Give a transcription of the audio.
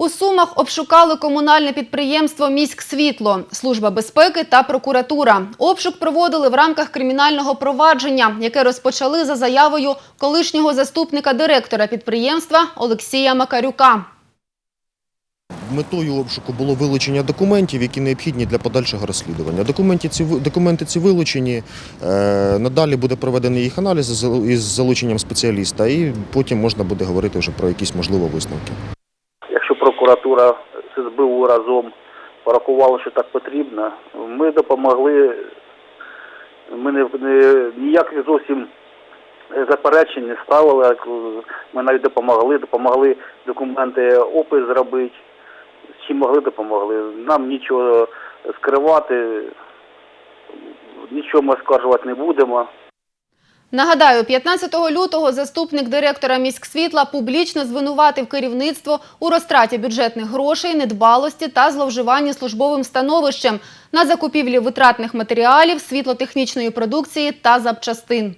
У Сумах обшукали комунальне підприємство «Міськсвітло», Служба безпеки та прокуратура. Обшук проводили в рамках кримінального провадження, яке розпочали за заявою колишнього заступника директора підприємства Олексія Макарюка. Метою обшуку було вилучення документів, які необхідні для подальшого розслідування. Документи ці, документи ці вилучені. Е, надалі буде проведений їх аналіз із залученням спеціаліста, і потім можна буде говорити вже про якісь можливо висновки. Прокуратура з СБУ разом порахували, що так потрібно, ми допомогли. Ми не, не ніяких зовсім заперечень не ставили. Ми навіть допомогли, допомогли документи опис зробити. Чим могли, допомогли. Нам нічого скривати, нічого ми скаржувати не будемо. Нагадаю, 15 лютого заступник директора «Міськсвітла» публічно звинуватив керівництво у розтраті бюджетних грошей, недбалості та зловживанні службовим становищем на закупівлі витратних матеріалів, світлотехнічної продукції та запчастин.